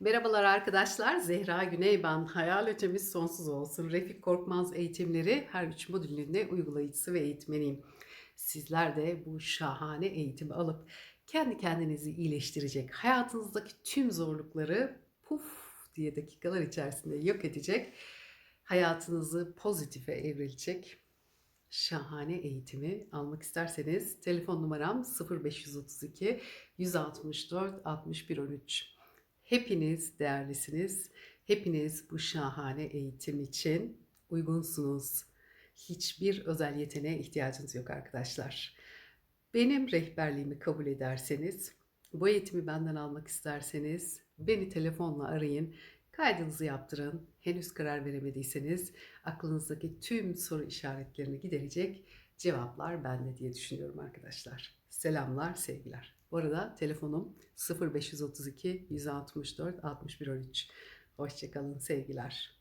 Merhabalar arkadaşlar. Zehra Güney ben. Hayal ötemiz sonsuz olsun. Refik Korkmaz eğitimleri her üç modülünde uygulayıcısı ve eğitmeniyim. Sizler de bu şahane eğitimi alıp kendi kendinizi iyileştirecek, hayatınızdaki tüm zorlukları puf diye dakikalar içerisinde yok edecek, hayatınızı pozitife evrilecek şahane eğitimi almak isterseniz telefon numaram 0532 164 61 13. Hepiniz değerlisiniz. Hepiniz bu şahane eğitim için uygunsunuz. Hiçbir özel yeteneğe ihtiyacınız yok arkadaşlar. Benim rehberliğimi kabul ederseniz, bu eğitimi benden almak isterseniz beni telefonla arayın. Kaydınızı yaptırın. Henüz karar veremediyseniz aklınızdaki tüm soru işaretlerini giderecek cevaplar bende diye düşünüyorum arkadaşlar. Selamlar, sevgiler. Bu arada telefonum 0532 164 61 13. Hoşçakalın sevgiler.